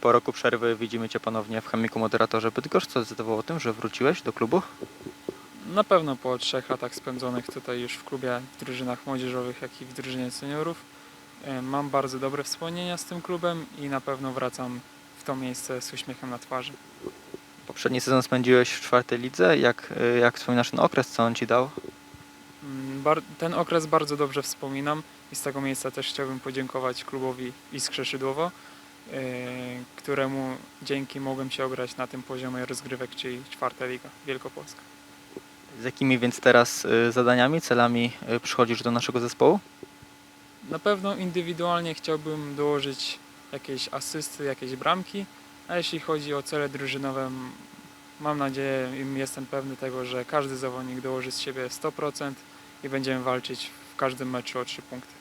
Po roku przerwy widzimy Cię ponownie w Chemiku Moderatorze Bydgoszcz. Co zdecydowało o tym, że wróciłeś do klubu? Na pewno po trzech latach spędzonych tutaj już w klubie, w drużynach młodzieżowych, jak i w drużynie seniorów, e, mam bardzo dobre wspomnienia z tym klubem i na pewno wracam w to miejsce z uśmiechem na twarzy. Poprzedni sezon spędziłeś w czwartej lidze. Jak, y, jak wspominasz ten okres, co on Ci dał? Mm, ten okres bardzo dobrze wspominam i z tego miejsca też chciałbym podziękować klubowi Iskrze Szydłowo, e, któremu dzięki mogłem się ograć na tym poziomie rozgrywek, czyli czwarta liga wielkopolska. Z jakimi więc teraz y, zadaniami, celami y, przychodzisz do naszego zespołu? Na pewno indywidualnie chciałbym dołożyć jakieś asysty, jakieś bramki, a jeśli chodzi o cele drużynowe, mam nadzieję i jestem pewny tego, że każdy zawodnik dołoży z siebie 100% i będziemy walczyć w każdym meczu o 3 punkty.